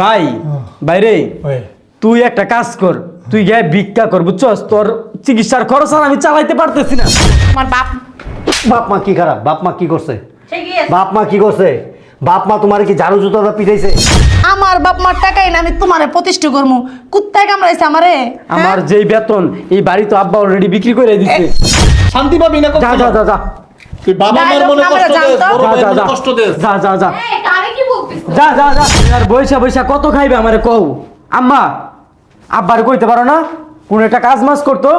ভাই বাইরে তুই একটা কাজ কর তুই গে ভিক্ষা কর বুঝছস? তোর চিকিৎসার খরচ আর আমি চালাইতে পারতেছি না। আমার বাপ। বাপ মা কি খারাপ? বাপ মা কি করছে। বাপ মা কি করছে? বাপ মা তোমার কি ঝাড়ু জুতোটা পিটাইছে? আমার বাপ মার টাকাই না আমি তোমারে প্রতিষ্ঠা করব কুত্তায় কামড়াইছে আমারে আমার যেই বেতন এই বাড়ি তো আব্বা অলরেডি বিক্রি করে দিচ্ছে শান্তি পাবি না যা যা যা। তুই বাবা মার মনে কষ্ট দেস বড় যা, ভাইয়ের মনে কষ্ট দেস। যা যা যা। এই কারে কি বলতিস যা যা যা আর বৈশা বৈশা কত খাইবে আমারে কও? আম্মা আব্বার কইতে পারো না? কোন একটা কাজ মাস করতো?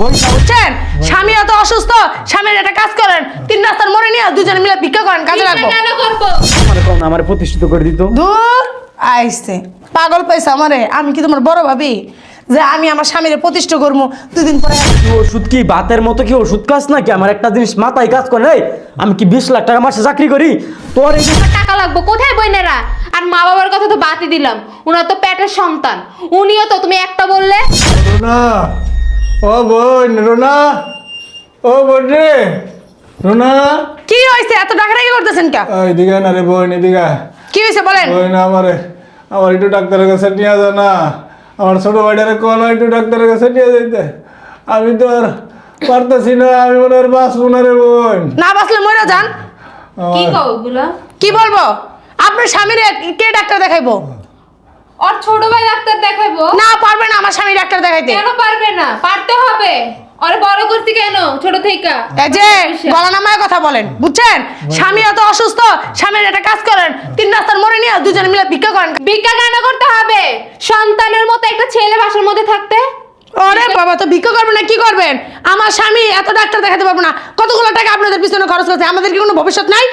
বুঝছেন স্বামী এত অসুস্থ স্বামীর একটা কাজ করেন তিন রাস্তার মরে নিয়ে দুজনে মিলে ভিক্ষা করেন কাজে লাগবো। আমার কও না আমার প্রতিষ্ঠিত করে দিত। দূর আইসে পাগল পাইছে আমারে আমি কি তোমার বড় ভাবি? যে আমি আমার স্বামীর প্রতিষ্ঠা করব দুদিন পরে কি ওষুধ কি বাতের মতো কি ওষুধ কাজ নাকি? আমার একটা জিনিস মাথায় কাজ করে এই, আমি কি বিশ লাখ টাকা মাসে চাকরি করি? তোর এই টাকা লাগবো কোথায় বইনেরা? আর মা বাবার কথা তো বাতি দিলাম। উনার তো পেটের সন্তান। উনিও তো তুমি একটা বললে? রোনা ও বোন রোনা ও বোন রে। রোনা। কি হয়েছে এত ডাকাডাকি করতেছেন কে এদিকে না রে বোন এদিকে। কি হয়েছে বলেন? বোন আমারে আমার একটু ডাক্তারের কাছে নিয়ে যা না। আমার ছোট ভাইটারে কল একটু ডাক্তারের কাছে নিয়ে যাইতে। আমি তো আর পারতেছি না আমি মনে হয় বাঁচবো না রে বোন। না বাসলে মরে যান। কি কও ওগুলা? কি বলব? আপনার স্বামীর কে ডাক্তার দেখাইবো? ওর ছোট ভাই ডাক্তার দেখাইবো? না পারবে না আমার স্বামী ডাক্তার দেখাইতে। কেন পারবে না? পারতে হবে। ওরে বড় করছি কেন? ছোট থেকে এই যে গলা নামায় কথা বলেন বুঝছেন? স্বামী এত অসুস্থ স্বামীর একটা কাজ করেন তিন রাস্তার মরে নিয়ে দুজনে মিলে ভিক্ষা করেন। ভিক্ষা কেন করতে হবে? সন্তানের মতো একটা ছেলে বাসার মধ্যে থাকতে? আরে বাবা, তো ভিক্ষা করবেন না, কি করবেন? আমার স্বামী এত ডাক্তার দেখাতে পারব না। কতগুলো টাকা আপনাদের পিছনে খরচ করছে? আমাদের কি কোনো ভবিষ্যৎ নাই?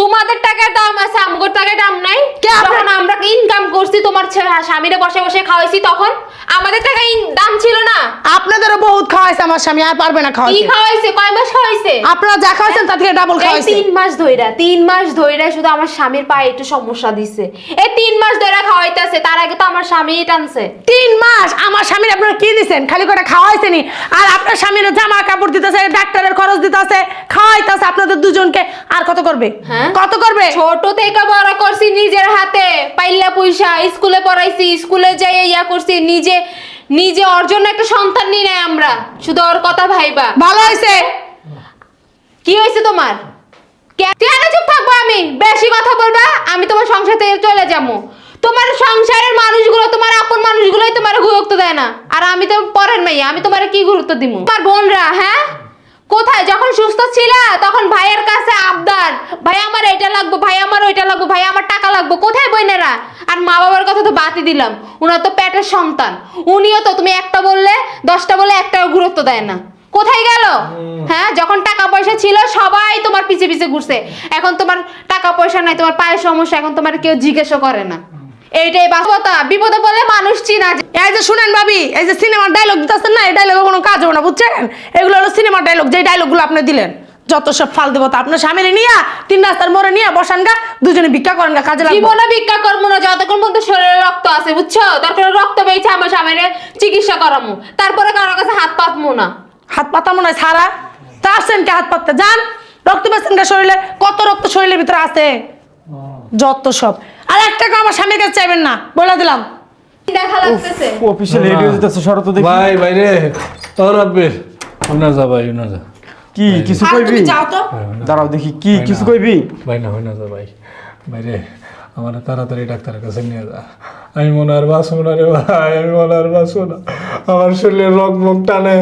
তোমাদের টাকার দাম আছে আমগোর টাকার দাম নাই। যখন আমরা ইনকাম করছি তোমার স্বামীরে বসে বসে খাওয়াইছি তখন আমাদের টাকা দাম ছিল না। আপনাদেরও বহুত খাওয়াইছে আমার স্বামী আর পারবে না খাওয়াইছে কি খাওয়াইছে? কয় মাস খাওয়াইছে? আপনারা যা খাওয়াইছেন তার থেকে ডাবল খাওয়াইছে। তিন মাস ধইরা তিন মাস ধইরা শুধু আমার স্বামীর পায়ে একটু সমস্যা দিছে। এই তিন মাস ধইরা খাওয়াইতেছে তার আগে তো আমার স্বামী টানছে। তিন মাস? আমার স্বামীর আপনারা কি দিছেন? খালি করে খাওয়াইছেনি আর আপনার স্বামীর জামা কাপড় দিতেছে ডাক্তারের খরচ দিতেছে খাওয়াইতেছে আপনাদের দুজনকে আর কত করবে? কত করবে? ছোট থেকে বড় করছি নিজের হাতে। পাইলা পয়সা স্কুলে পড়াইছি স্কুলে যাই ইয়া করছি নিজে নিজে ওর জন্য একটা সন্তান নিয়ে নেয় আমরা। শুধু ওর কথা ভাইবা। ভালো হয়েছে। কি হয়েছে তোমার? কে- কেন চুপ থাকব আমি? বেশি কথা বলবা আমি তোমার সংসার থেকে চলে যাব। তোমার সংসারের মানুষগুলো তোমার আপন মানুষগুলোই তোমার গুরুত্ব দেয় না। আর আমি তো পরের মেয়ে আমি তোমার কি গুরুত্ব দিব তোমার বোনরা হ্যাঁ? কোথায়? যখন সুস্থ ছিলা তখন ভাইয়ের কাছে আবদার। ভাই আমার এটা লাগবে ভাই আমার ওইটা লাগবে ভাই আমার টাকা লাগবে। কোথায় বইনেরা? আর মা বাবার কথা তো বাতি দিলাম। উনার তো পেটের সন্তান। উনিও তো তুমি একটা বললে দশটা বলে একটাও গুরুত্ব দেয় না। কোথায় গেল? হ্যাঁ যখন টাকা পয়সা ছিল সবাই তোমার পিছে পিছে ঘুরছে। এখন তোমার টাকা পয়সা নাই তোমার পায়ের সমস্যা এখন তোমার কেউ জিজ্ঞেসও করে না। এইটাই বাস্তবতা। বিপদে বলে মানুষ চিনা এই যে শুনেন ভাবি এই যে সিনেমার ডায়লগ দিতেছেন না এই ডায়লগে কোনো কাজ হবে না বুঝছেন? এগুলো হলো সিনেমার ডায়লগ যে ডায়লগগুলো আপনি দিলেন। যত সব ফাল দেবো তা আপনার স্বামীরে নিয়ে তিন রাস্তার মোড়ে নিয়ে বসান গা দুজনে ভিক্ষা করেন গা কাজে লাগবে। জীবনে ভিক্ষা করব না যতক্ষণ পর্যন্ত শরীরে রক্ত আছে বুঝছ? তারপরে রক্ত পেয়েছে আমার স্বামীরে চিকিৎসা করামু। তারপরে কারও কাছে হাত পাতমু না। হাত পাতা না সারা। তা আসছেন কে হাত পাততে? যান রক্ত পেয়েছেন শরীরে। কত রক্ত শরীরের ভিতরে আছে? যত সব। আর এক টাকা আমার স্বামীর কাছে চাইবেন না বলে দিলাম। দেখা লাগতেছে। অফিসে লেট হয়ে যেতেছে শরত দেখি। ভাই ভাই রে তোর আব্বে উনা যা ভাই না যা। কি কিছু কইবি? যাও তো। দাঁড়াও দেখি কি কিছু কইবি? ভাই না হয় না যা ভাই। ভাই রে আমার তাড়াতাড়ি ডাক্তারের কাছে নিয়ে যা। আমি মনে আর বাঁচবো না রে ভাই আমি মনে আর বাঁচবো না। আমার শরীরে রক্ত মুখ টানে।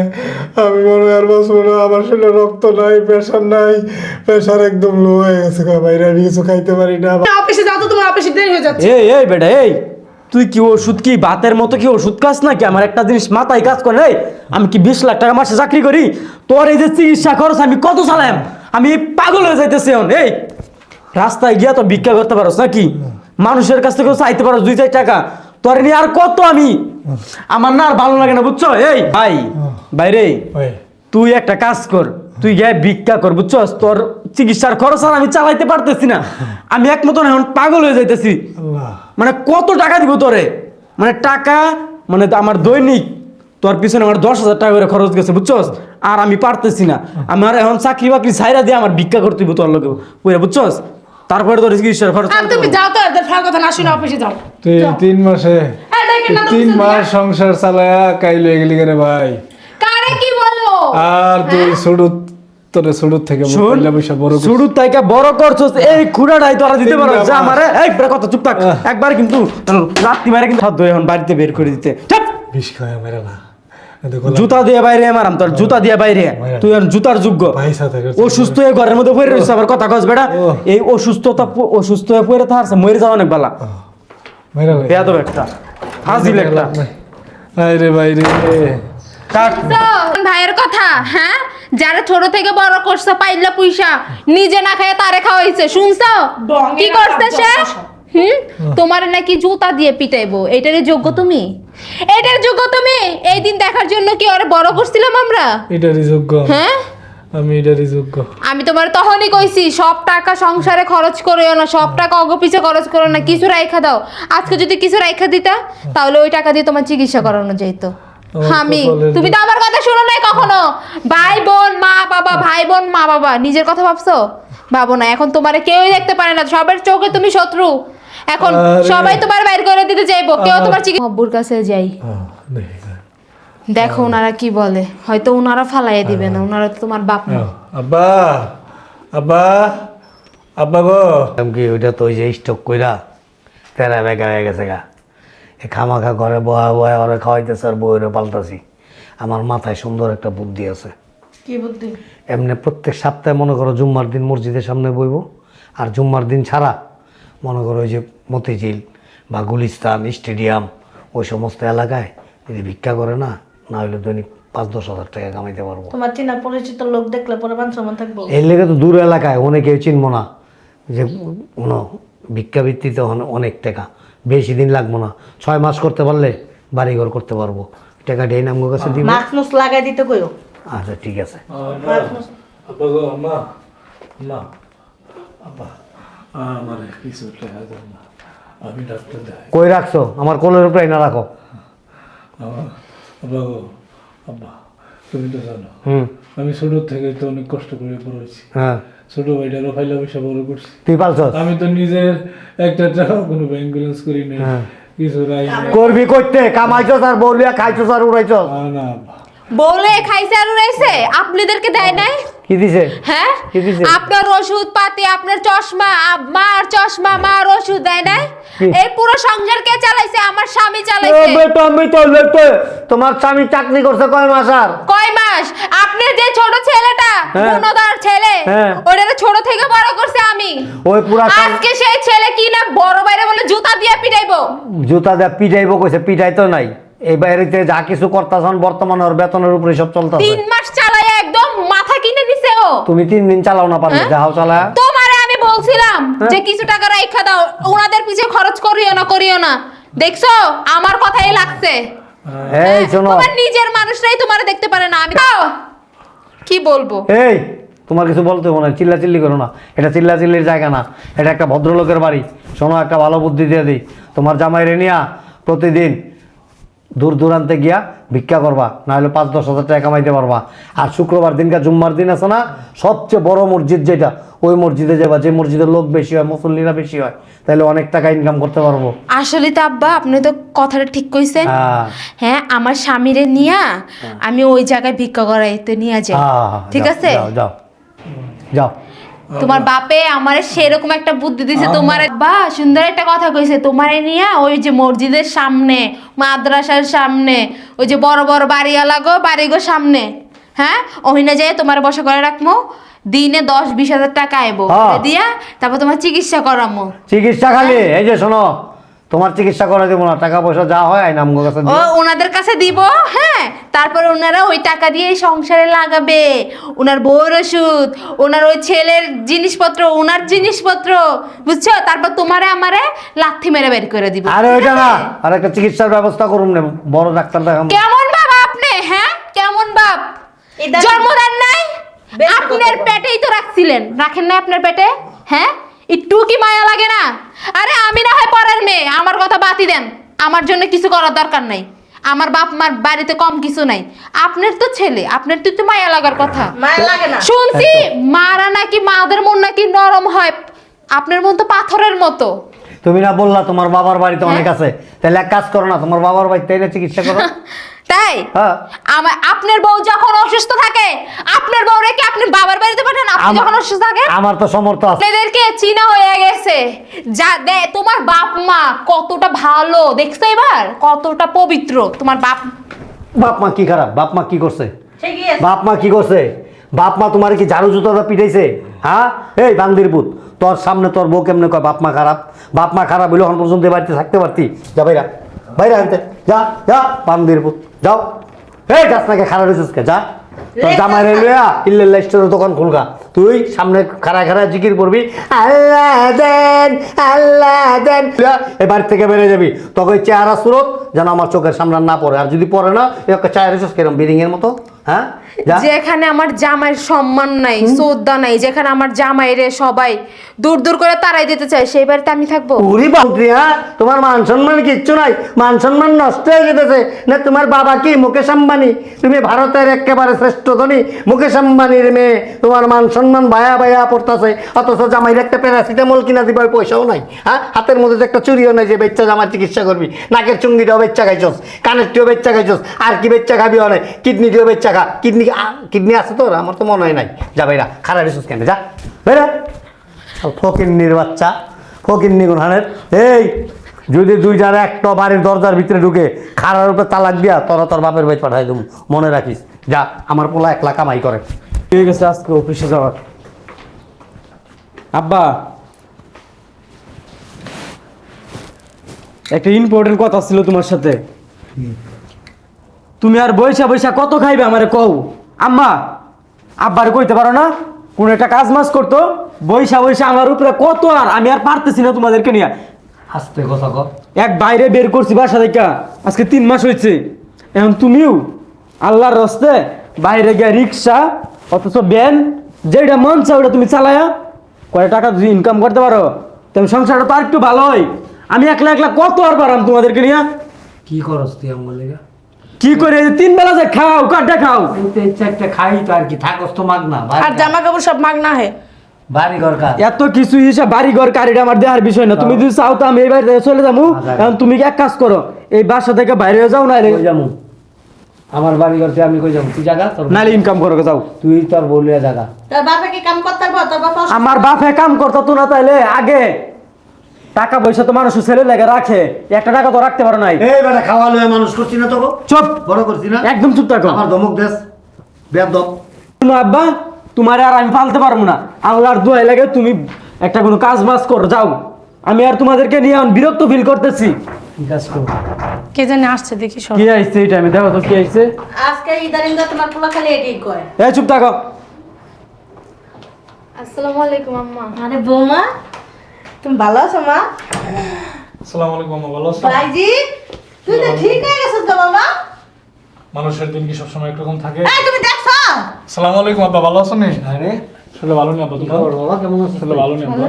আমি মনে আর বাঁচবো না আমার শরীরে রক্ত নাই প্রেশার নাই। প্রেশার একদম লো হয়ে গেছে বাইরে আমি কিছু খাইতে পারি না। অফিসে যাও তো তোমার অফিসে দেরি হয়ে যাচ্ছে। এই এই বেটা এই তুই কি ওষুধ কি বাতের মতো কি ওষুধ কাজ নাকি? আমার একটা জিনিস মাথায় কাজ করে এই আমি কি বিশ লাখ টাকা মাসে চাকরি করি? তোর এই যে চিকিৎসা খরচ আমি কত চালাম? আমি পাগল হয়ে যাইতেছি এখন এই রাস্তায় গিয়া তো ভিক্ষা করতে পারোস নাকি? মানুষের কাছ থেকে চাইতে পারো দুই চার টাকা। তোর নিয়ে আর কত আমি? আমার না আর ভালো লাগে না বুঝছ? এই ভাই বাইরে তুই একটা কাজ কর তুই গে ভিক্ষা কর বুঝছস? তোর চিকিৎসার খরচ আর আমি চালাইতে পারতেছি না। আমি এক মতন এখন পাগল হয়ে যাইতেছি। মানে কত টাকা দিব তোরে? মানে টাকা মানে আমার দৈনিক তোর পিছনে আমার দশ হাজার টাকা করে খরচ গেছে বুঝছস? আর আমি পারতেছি না। আমার এখন চাকরি বাকরি ছাইরা দিয়ে আমার ভিক্ষা করতে তোর লোকে বুঝে বুঝছস? তারপরে তোর চিকিৎসার খরচ আর তুমি যাও তো এদের ফাল কথা না শুনে অফিসে যাও। তুই তিন মাসে এই দেখেন না তো তিন মাস সংসার চালায়া কাইলে গেলি রে ভাই? কারে কি বলো আর তুই সুডুত তোরে সুডুত থেকে পয়লা পয়সা বড় করছিস। শুরু থেকে বড় করছস এই খুঁড়াটাই তোরা দিতে পারো যা। আমারে এই কত চুপ থাক। একবার কিন্তু রাত্রি মারে কিন্তু এখন বাড়িতে বের করে দিতে। ছাড়। বিষ খাওয়া মেরে না। জুতা দিয়ে বাইরে মারাম তোর জুতা দিয়ে বাইরে। তুই জুতার যোগ্য। অসুস্থ হয়ে ঘরের মধ্যে পড়ে রয়েছে আবার কথা কস বেটা। এই অসুস্থতা অসুস্থ হয়ে পড়ে থাকছে মরে যাওয়া অনেক বালা। মেরে লাগে। বেয়াদব একটা। একটা। আয় রে ভাই রে কাট। তো, ভাইয়ের কথা হ্যাঁ? যারা ছোট থেকে বড় করছে পাইলা পয়সা নিজে না খায় তারে খাওয়াইছে শুনছো? কি করছে সে? হুম? তোমার নাকি জুতা দিয়ে পিটাইবো। এটারই যোগ্য তুমি? এটার যোগ্য তুমি? এই দিন দেখার জন্য কি ওরে বড় করছিলাম আমরা? এটারই যোগ্য। হ্যাঁ? আমি এটারই যোগ্য। আমি তোমার তখনই কইছি সব টাকা সংসারে খরচ করিও না সব টাকা অগপিছে খরচ করো না কিছু রাইখা দাও। আজকে যদি কিছু রাইখা দিতা তাহলে ওই টাকা দিয়ে তোমার চিকিৎসা করানো যেত আমি তুমি তো আমার কথা শুনো নাই কখনো? ভাই বোন মা বাবা ভাই বোন মা বাবা নিজের কথা ভাবছ? ভাবো না এখন তোমারে কেউই দেখতে পারে না সবার চোখে তুমি শত্রু। এখন সবাই তোমার বাইর করে দিতে চাইব। কেউ তোমার চিকিৎসা আব্বুর কাছে যাই। দেখি ওনারা কি বলে। হয়তো ওনারা ফালাইয়া দিবে না ওনারা তো তোমার বাপ না। আব্বা আব্বা আব্বা গো। আমি কি ওইটা তো ওই যে স্টক কইরা তেরা বেগা হয়ে গেছে গা। এ খামাখা ঘরে বয়া বয়া ওরে খাওয়াইতেছে আর বইরে পাল্টাছি আমার মাথায় সুন্দর একটা বুদ্ধি আছে। কি বুদ্ধি? এমনি প্রত্যেক সপ্তাহে মনে করো জুম্মার দিন মসজিদের সামনে বইব। আর জুম্মার দিন ছাড়া মনে করো ওই যে মতিঝিল বা গুলিস্তান স্টেডিয়াম ওই সমস্ত এলাকায় যদি ভিক্ষা করে না না হলে দৈনিক পাঁচ দশ হাজার টাকা কামাইতে পারব। তোমার চেনা পরিচিত লোক দেখলে পরে থাকব। এর লেগে তো দূর এলাকায় অনেকেও চিনবো না যে কোনো ভিক্ষাবৃত্তিতে অনে- অনেক টাকা। বেশি দিন লাগবো না। ছয় মাস করতে পারলে বাড়িঘর করতে পারব। টাকাটা এই নামগো কাছে দিব। মাস্ক মুস লাগাই দিতে কইও? আচ্ছা ঠিক আছে। আব্বা গো আম্মা। আম্মা আব্বা। আমার কিছু টাকা দাও না। আমি ডাক্তার দেখাই। কই রাখছো? আমার কোলের উপরে না রাখো। আমার আব্বা গো আব্বা তুমি তো জানো। হুম। আমি ছোট থেকে তো অনেক কষ্ট করে পড়েছি হ্যাঁ। ছোট ভাইটারও ফাইলা পয়সা বড় করছি। তুই আমি তো নিজের একটা টাকা কোনো ব্যাংক ব্যালেন্স করি নাই। হ্যাঁ। কিছু রাই করবি করতে? কামাইছস আর বলিয়া খাইছস আর উড়াইছস? আ, না খাইছে আর উড়াইছে? আপনাদেরকে দেয় নাই? কি দিছে? হ্যাঁ? আপনার ওষুধ পাতি আপনার চশমা মার চশমা মার ওষুধ দেয় নাই? এই পুরো সংসার কে চালাইছে? আমার স্বামী চালাইছে। বেটা আমি তো লেটে তোমার স্বামী চাকরি করছে কয় মাস আর? কয় মাস? আপনি যে ছোট ছেলেটা হ্যাঁ। গুণদার ছেলে হ্যাঁ। ওটা ছোট থেকে বড় করছে আমি। ওই পুরা আজকে সেই ছেলে কি না বড় বাইরে বলে জুতা দিয়ে পিটাইবো? জুতা দিয়ে পিটাইবো কইছে পিটাই তো নাই। এই বাইরেতে যা কিছু করতাছন বর্তমানে ওর বেতনের উপরে সব চলতেছে। তিন মাস চালাই একদম মাথা কিনে দিছে ও তুমি তিন দিন চালাও না পারলে হ্যাঁ? যাও চালা। তোমারে আমি বলছিলাম হ্যাঁ? যে কিছু টাকা রাইখা দাও ওনাদের পিছে খরচ করিও না করিও না। দেখছ? আমার কথাই লাগছে। এই শোনো। তোমার নিজের মানুষরাই তোমারে দেখতে পারে না। আমি তাও কি বলব? এই তোমার কিছু বলতে হবে না চিল্লা চিল্লি করো না। এটা চিল্লা চিল্লির জায়গা না এটা একটা ভদ্রলোকের বাড়ি। শোনো একটা ভালো বুদ্ধি দিয়ে দিই। তোমার জামাই রেনিয়া প্রতিদিন দূর দূরান্তে গিয়া ভিক্ষা করবা না হলে পাঁচ দশ হাজার টাকা কামাইতে পারবা। আর শুক্রবার দিনকা জুম্মার দিন আছে না সবচেয়ে বড় মসজিদ যেটা ওই মসজিদে যাবা যে মসজিদের লোক বেশি হয় মুসল্লিরা বেশি হয় তাহলে অনেক টাকা ইনকাম করতে পারব। আসলে তো আব্বা আপনি তো কথাটা ঠিক কইছেন। হ্যাঁ। হ্যাঁ আমার স্বামীরে নিয়া আমি ওই জায়গায় ভিক্ষা করাইতে নিয়ে যাই। হ্যাঁ, হ্যাঁ, ঠিক আছে? যাও যাও যাও। তোমার বাপে আমারে সেরকম একটা বুদ্ধি দিছে তোমার বা সুন্দর একটা কথা কইছে তোমারে নিয়ে ওই যে মসজিদের সামনে মাদ্রাসার সামনে ওই যে বড় বড় বাড়িওয়ালা গো বাড়িগো সামনে হ্যাঁ? ওহিনা যায় তোমার বসা করে রাখমো দিনে দশ বিশ হাজার টাকা আইবো। হ্যাঁ। দিয়া তারপর তোমার চিকিৎসা করামো। চিকিৎসা খালি এই যে শোনো তোমার চিকিৎসা করে দেবো না টাকা পয়সা যা হয় আইন আমগো কাছে ও ওনাদের কাছে দিব হ্যাঁ। তারপর ওনারা ওই টাকা দিয়ে সংসারে লাগাবে। ওনার বউর ওষুধ ওনার ওই ছেলের জিনিসপত্র ওনার জিনিসপত্র বুঝছ? তারপর তোমারে আমারে লাথি মেরে বের করে দিব। আরে ওইটা না। আর একটা চিকিৎসার ব্যবস্থা করুন না বড় ডাক্তার দেখাম কেমন বাপ আপনি হ্যাঁ? কেমন বাপ? জন্মদান নাই? আপনার পেটেই তো রাখছিলেন। রাখেন না আপনার পেটে? হ্যাঁ? একটু কি মায়া লাগে না? আরে আমি না মেয়ে আমার কথা বাতি দেন। আমার জন্য কিছু করার দরকার নাই। আমার বাপ মার বাড়িতে কম কিছু নাই। আপনার তো ছেলে আপনার তো তো মায়া লাগার কথা। মায়া লাগে না। শুনছি মারা নাকি মাদের মন নাকি নরম হয়। আপনার মন তো পাথরের মতো। তুমি না বললা তোমার বাবার বাড়িতে অনেক হ্যাঁ। আছে। তাহলে এক কাজ করো না তোমার বাবার বাড়িতে এনে চিকিৎসা করো। তাই? হ্যাঁ। আমার আপনার বউ যখন অসুস্থ থাকে আপনার বউ রেখে আপনি বাবার বাড়িতে পাঠান? আপনি যখন অসুস্থ থাকেন? আমার তো সমর্থ আছে। আপনাদেরকে চীনা হয়ে গেছে। যা দে তোমার বাপ মা কতটা ভালো দেখছ এবার? কতটা পবিত্র। তোমার বাপ বাপ মা কি খারাপ? বাপ মা কি করছে? বাপ মা কি করছে? বাপ মা তোমার কি ঝাড়ু জুতোটা পিটাইছে? হ্যাঁ? এই বান্দির পুত তোর সামনে তোর বউ কেমনে কয় বাপ মা খারাপ? বাপ মা খারাপ হইলে এখন পর্যন্ত বাড়িতে থাকতে পারতি? যা বাইরা বাইরা আনতে। যা যা বান্দির পুত যাও। এই গাছ নাকি খারাপ হয়েছিস কে যা। তোর জামাই রেলুয়া ইল্লে স্টোরের দোকান খুলগা। তুই সামনে খাড়া খাড়া জিকির করবি। আল্লাহ দেন আল্লাহ দেন। এ বাড়ি থেকে বেরিয়ে যাবি। তোকে চেহারা সুরত যেন আমার চোখের সামনে না পড়ে। আর যদি পড়ে না একটা চায়ের রেসিস কিরম এর মতো। হ্যাঁ? যেখানে আমার জামাইয়ের সম্মান নাই শ্রদ্ধা নাই যেখানে আমার জামাইরে সবাই দূর দূর করে তারাই দিতে চায় সেই বাড়িতে আমি থাকব? হ্যাঁ? তোমার মান সম্মান কিচ্ছু নাই মান সম্মান নষ্ট হয়ে যেতেছে না তোমার বাবা কি? মুকেশ আম্বানি। তুমি ভারতের একেবারে শ্রেষ্ঠ ধনী। মুকেশ আম্বানির মেয়ে তোমার মান সম্মান ভায়া ভায়া পড়তেছে। অথচ জামাইর একটা প্যারাসিটামল কিনা দিবার পয়সাও নাই হ্যাঁ? হাতের মধ্যে তো একটা চুরিও নাই যে বেচ্চা জামার চিকিৎসা করবি। নাকের চুঙ্গিটাও বেচ্চা খাইছস কানেরটিও বেচ্চা খাইছস আর কি বেচ্চা খাবি অনেক কিডনিটিও বেচ্চা খা কিডনি কিডনি আছে তোর? আমার তো মনে হয় নাই। যা ভাইরা খারাপ রেসুস কেন যা। বেরা ফকিন্নির বাচ্চা ফকিন্নি গুনহানের। এই যদি দুই যারা একটা বাড়ির দরজার ভিতরে ঢুকে খারার উপরে তালাক দিয়া তোরা তোর বাপের বাড়ি পাঠাই দেবো। মনে রাখিস। যা আমার পোলা একলা কামাই করে। ঠিক আছে আজকে অফিসে যাওয়ার? আব্বা। একটা ইম্পর্টেন্ট কথা ছিল তোমার সাথে। তুমি আর বৈশা বৈশা কত খাইবে আমারে কও? আম্মা আব্বারে কইতে পারো না? কোন একটা কাজ মাস করতো বৈশা বৈশা আমার উপরে কত আর আমি আর পারতেছি না তোমাদেরকে নিয়ে। আস্তে কথা এক বাইরে বের করছি বাসা থেকে আজকে তিন মাস হয়েছে এখন তুমিও আল্লাহর রস্তে বাইরে গিয়ে রিক্সা অথচ ব্যান যেটা মন চায় ওটা তুমি চালায়া কয় টাকা যদি ইনকাম করতে পারো তেমন সংসারটা তো আর একটু ভালো হয়। আমি একলা একলা কত আর পারাম তোমাদেরকে নিয়ে? কি করস তুই আমার লেগে? কি করে তিন বেলা যে খাও কাটটা খাও? একটা খাই তো আর কি থাকস তো মাগ না আর জামা কাপড় সব মাগনা হে। বাড়ি ঘর কাজ। এত কিছু হিসাব বাড়ি ঘর কারিটা আমার দেহার বিষয় না। তুমি যদি চাও তো আমি এই বাড়ি থেকে চলে যাব। আচ্ছা। এখন তুমি এক কাজ করো এই বাসা থেকে বাইরে যাও না যামু আমার বাড়ি ঘর থেকে আমি কই যাব? তুই জায়গা তোর নাহলে ইনকাম করো যাও। তুই তোর বলিয়া জায়গা তোর বাপে কি কাম করতে তোর বাবা আমার বাপে কাম করতো তো না তাইলে আগে। টাকা পয়সা তো মানুষ ছেলে লেগে রাখে একটা টাকা তো রাখতে পারো নাই। এই বেটা খাওয়া লয়ে মানুষ করছি না তোকে? চুপ! বড় করছি না? একদম চুপ থাকো। আমার ধমক দেশ আব্বা তোমার আর আমি পালতে পারব না। আল্লাহর দোয়াই লাগে তুমি একটা কোনো কাজ বাজ করো যাও। আমি আর তোমাদেরকে নিয়ে বিরক্ত ফিল করতেছি। কি কাজ করব কে জানে আসছে দেখি সব। কি আইছে এই টাইমে দেখো তো কি আইছে। আজকে ইদারিং তোমার পোলা খালি এটাই কয়। এই চুপ থাকো। আসসালামু আলাইকুম আম্মা। আরে বৌমা তুমি ভালো আছো মা? আসসালামু আলাইকুম আম্মা ভালো আছো? ভাইজি তুই তো ঠিক হয়ে গেছিস তো বাবা? মানুষের দিন কি সবসময় একরকম থাকে? এই তুমি দেখছ? আসসালামু আলাইকুম আব্বা ভালো আছো নি? আরে আসলে ভালো নেই আব্বা তুমি? খবর বাবা? কেমন আছিস আসলে ভালো নেই আব্বা?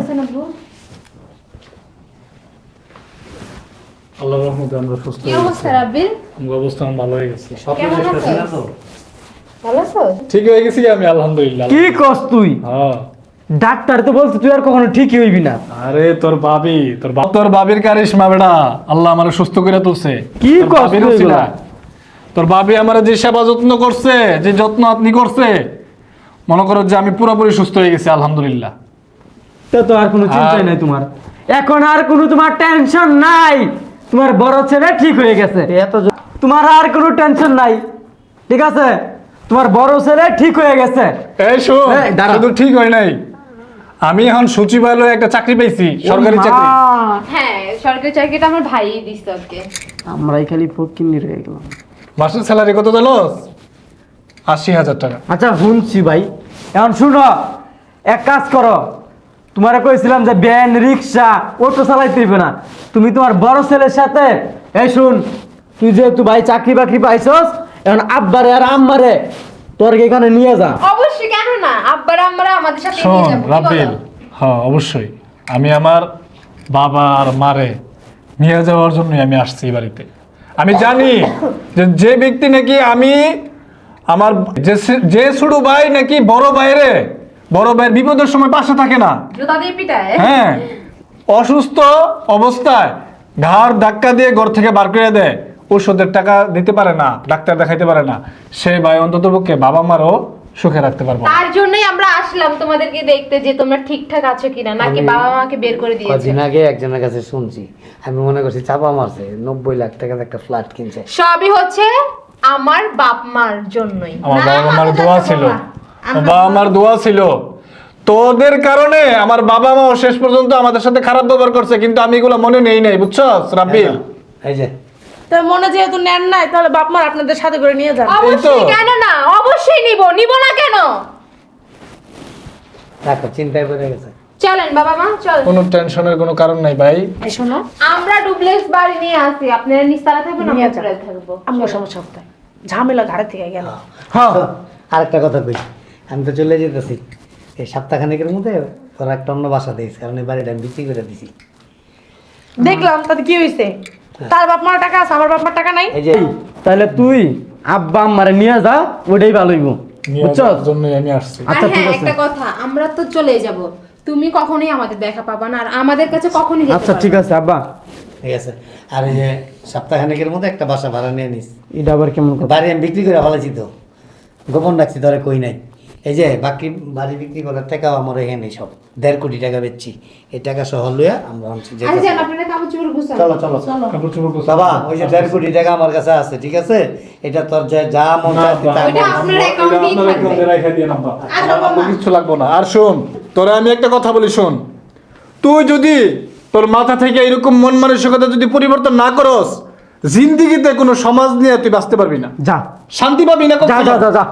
আল্লাহর রহমতে আমরা সুস্থ কি অবস্থা রাব্বিল? আমার অবস্থা ভালো হয়ে গেছে। আছো? না আছো? ঠিক হয়ে গেছি আমি আলহামদুলিল্লাহ। কি কস তুই? হ্যাঁ। ডাক্তার তো বলছে তুই আর কখনো ঠিকই হইবি না। আরে তোর ভাবি তোর বাপ তোর ভাবির কারিশমা বেটা আল্লাহ আমার সুস্থ করে তুলছে। কি কষ্ট তোর ভাবি আমার যে সেবা যত্ন করছে যে যত্ন আপনি করছে মনে করো যে আমি পুরোপুরি সুস্থ হয়ে গেছি আলহামদুলিল্লাহ। তো তো আর কোনো চিন্তাই নাই তোমার। এখন আর কোনো তোমার টেনশন নাই। তোমার বড় ছেলে ঠিক হয়ে গেছে। এত তোমার আর কোনো টেনশন নাই। ঠিক আছে? তোমার বড় ছেলে ঠিক হয়ে গেছে। এই শোন এই, শুধু ঠিক হয় নাই। আমি এখন সচিবালয়ে একটা চাকরি পাইছি সরকারি চাকরি। হ্যাঁ সরকারি চাকরিটা আমার ভাই দিচ্ছে ওকে আমরাই খালি ফকিন্নি রয়ে গেলাম। মাসের স্যালারি কত জানো? আশি হাজার টাকা। আচ্ছা শুনছি ভাই। এখন শুনো এক কাজ করো। তোমারে কইছিলাম যে ভ্যান রিক্সা অটো চালাইতে হইবে না। তুমি তোমার বড় ছেলের সাথে এই শুন তুই যেহেতু ভাই চাকরি বাকরি পাইছস এখন আব্বারে আর আম্মারে তোর এখানে নিয়ে যা? অবশ্যই কেন না? আব্বার আম্মারা আমাদের সাথে নিয়ে শোন যাব কি রাব্বিল বলো? হ্যাঁ অবশ্যই। আমি আমার বাবা আর মারে নিয়ে যাওয়ার জন্যই আমি আসছি এই বাড়িতে। আমি জানি যে যে ব্যক্তি নাকি আমি আমার যে যে ছোট ভাই নাকি বড় ভাইরে বড় ভাইয়ের বিপদের সময় পাশে থাকে না। জুতা দিয়ে পিটায়? হ্যাঁ অসুস্থ অবস্থায় ঘাড় ধাক্কা দিয়ে ঘর থেকে বার করে দেয়। ওষুধের টাকা দিতে পারে না ডাক্তার দেখাইতে পারে না সে ভাই অন্তত পক্ষে বাবা মারও সুখে রাখতে পারব তার জন্যই আমরা আসলাম তোমাদেরকে দেখতে যে তোমরা ঠিকঠাক আছো কিনা নাকি বাবা মাকে বের করে দিয়েছে। কদিন আগে একজনের কাছে শুনছি আমি মনে করছি চাপা মারছে নব্বই লাখ টাকার একটা ফ্ল্যাট কিনছে। সবই হচ্ছে আমার বাপ মার জন্যই। আমার বাবা মার দোয়া ছিল। বাবা। মার দোয়া ছিল। তোদের কারণে আমার বাবা মাও শেষ পর্যন্ত আমাদের সাথে খারাপ ব্যবহার করছে কিন্তু আমি এগুলো মনে নেই নাই বুঝছ রাব্বিল এই যে। তা মনে যেহেতু নেন নাই তাহলে বাপ মার আপনাদের সাথে করে নিয়ে যান। অবশ্যই কেন না? অবশ্যই নিব। নিব না কেন? দেখো চিন্তায় পড়ে গেছে। চলেন বাবা মা চল। কোনো টেনশনের কোনো কারণ নাই ভাই। এই শোনো আমরা ডুপ্লেক্স বাড়ি নিয়ে আসি। আপনারা নিস্তারা থাকবেন আমরা। উপরে থাকব। আমার সমস্যা কোথায় ঝামেলা ঘাড়ে থেকে গেল। হ্যাঁ আরেকটা কথা কই। আমি তো চলে যেতেছি। এই সপ্তাহখানেকের মধ্যে তোরা একটা অন্য বাসা দিয়েছে কারণ এই বাড়িটা আমি বিক্রি করে দিছি। দেখলাম তাতে কি হয়েছে তার বাপ মার টাকা আছে আমার বাপ মার টাকা নাই। এই যে তাহলে তুই আব্বা আম্মারে নিয়ে যা ওটাই ভালো হইব। বুঝছ যাওয়ার আমি আসছি। আর আচ্ছা, ঠিক হ্যাঁ আছে। একটা কথা আমরা তো চলে যাব। তুমি কখনোই আমাদের দেখা পাবা না আর আমাদের কাছে কখনোই যেতে আচ্ছা পারবে ঠিক না। আছে আব্বা। ঠিক আছে। আর এই যে সপ্তাহখানেকের মধ্যে একটা বাসা ভাড়া নিয়ে নিস। এটা আবার কেমন কথা? বাড়ি আমি বিক্রি করে ফেলেছি তো। গোপন রাখছি ধরে কই নাই। এই যে বাকি বাড়ি বিক্রি করার টাকাও আমার এখানে সব। দেড় কোটি টাকা বেচছি। এই টাকা সহ লইয়া আমরা আনছি যে আপনারা কাপড় চোপড় গুছান। চলো চলো। কাপড় চোপড় গোছাও। বাবা ওই যে দেড় কোটি টাকা আমার কাছে আছে ঠিক আছে? এটা তোর যা যা মন চায় কিচ্ছু লাগবো না। আর শোন তোরা আমি একটা কথা বলি শোন। তুই যদি তোর মাথা থেকে এরকম মন মানসিকতা যদি পরিবর্তন না করস জিন্দিগিতে কোনো সমাজ নিয়ে তুই বাঁচতে পারবি না। যা। শান্তি পাবি না যা যা যা।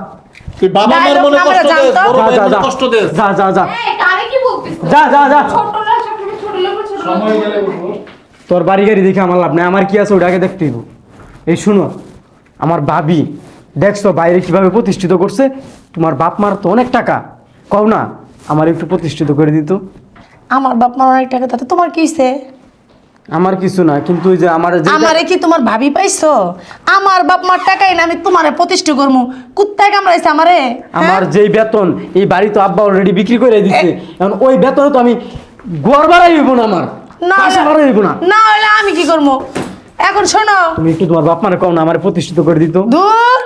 তুই বাবা মার মনে কষ্ট বলে বড় ভাইয়ের মনে কষ্ট দেস। যা যা যা। এই কারে যা যা যা। ছোটরা সবসময় ছোট লোকের ছোট সময় লোক গেলে বুঝব। তোর বাড়ি গাড়ি দেখে আমার লাভ নেই। আমার কি আছে ওটাকে দেখতে হইব। এই শুনো আমার ভাবি দেখছ বাইরে কীভাবে প্রতিষ্ঠিত করছে? তোমার বাপ মার তো অনেক টাকা। কও না আমার একটু প্রতিষ্ঠিত করে দিত। আমার বাপ মার অনেক টাকা তাতে তোমার কি আমার কিছু না কিন্তু ওই যে আমার যে আমারে কি তোমার ভাবি পাইছো? আমার বাপ মার টাকাই না আমি তোমারে প্রতিষ্ঠা করব কুত্তায় কামড়াইছে আমারে হ্যাঁ? আমার যেই বেতন এই বাড়ি তো আব্বা অলরেডি বিক্রি করে দিচ্ছে এখন ওই বেতনে তো আমি গড় বাড়াই হইব না আমার। না বাড়াই হইব না। না হলে আমি কি করব এখন শোনো। তুমি একটু তোমার বাপ মারে কও না আমার প্রতিষ্ঠিত করে দিত। দূর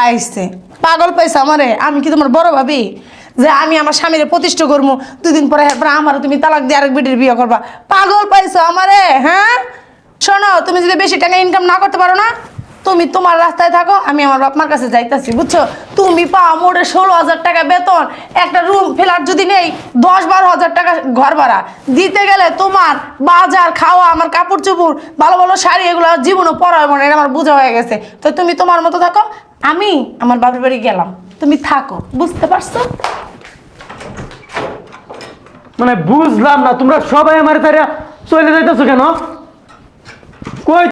আইসছে পাগল পাইছো আমারে আমি কি তোমার বড় ভাবি? যে আমি আমার স্বামীরে প্রতিষ্ঠা করব দুদিন পরে এরপরে আমারও তুমি তালাক দিয়ে আরেক বেটির বিয়ে করবা। পাগল পাইছো আমারে হ্যাঁ? শোনো, তুমি যদি বেশি টাকা ইনকাম না করতে পারো না, তুমি তোমার রাস্তায় থাকো, আমি আমার বাপ মার কাছে যাইতাছি, বুঝছ? তুমি পাও মোটে ষোলো হাজার টাকা বেতন, একটা রুম ফেলার যদি নেই, দশ বারো হাজার টাকা ঘর ভাড়া। দিতে গেলে তোমার বাজার, খাওয়া, আমার কাপড় চোপড়, ভালো ভালো শাড়ি, এগুলো জীবনও পরা হবে না এটা আমার বোঝা হয়ে গেছে। তো তুমি তোমার মতো থাকো, আমি আমার বাপের বাড়ি গেলাম। তুমি থাকো, বুঝতে পারছ? মানে বুঝলাম না, তোমরা সবাই আমার তারা চলে যাইতেছো কেন? কই